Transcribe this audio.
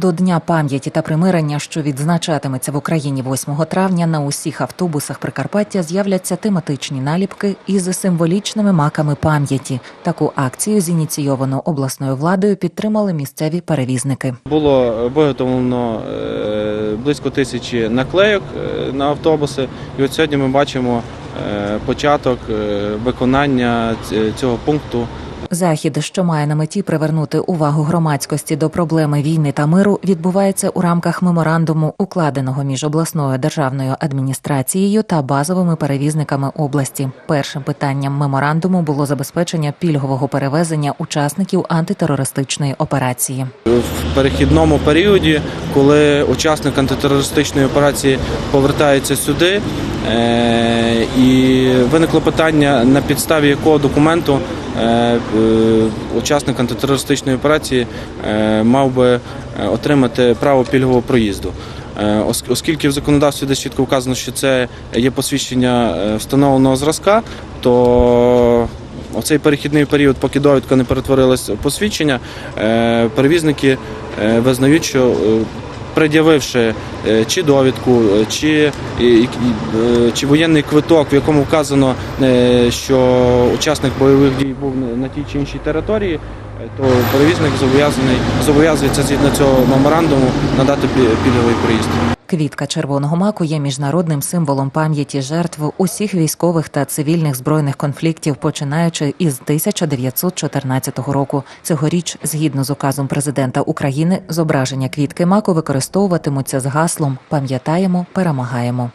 До Дня пам'яті та примирення, що відзначатиметься в Україні 8 травня, на усіх автобусах Прикарпаття з'являться тематичні наліпки із символічними маками пам'яті. Таку акцію, зініційовану обласною владою, підтримали місцеві перевізники. Було виготовлено е, близько тисячі наклейок е, на автобуси, і от сьогодні ми бачимо е, початок виконання цього пункту. Захід, що має на меті привернути увагу громадськості до проблеми війни та миру, відбувається у рамках меморандуму, укладеного між обласною державною адміністрацією та базовими перевізниками області. Першим питанням меморандуму було забезпечення пільгового перевезення учасників антитерористичної операції. В перехідному періоді, коли учасник антитерористичної операції повертається сюди, е, і виникло питання, на підставі якого документу учасник антитерористичної операції е, мав би е, отримати право пільгового проїзду. Е, Оскільки в законодавстві десь чітко вказано, що це є посвідчення е, встановленого зразка, то оцей перехідний період, поки довідка не перетворилася в посвідчення, е, перевізники е, визнають, що е, пред'явивши е, чи довідку, е, чи, е, чи воєнний квиток, в якому вказано, що учасник бойових дій був на- тій чи іншій території, то перевізник зобов'язаний зобов'язується згідно цього меморандуму надати пільговий проїзд. Квітка червоного маку є міжнародним символом пам'яті жертв усіх військових та цивільних збройних конфліктів, починаючи із 1914 року. Цьогоріч, згідно з указом президента України, зображення квітки маку використовуватимуться з гаслом Пам'ятаємо, перемагаємо.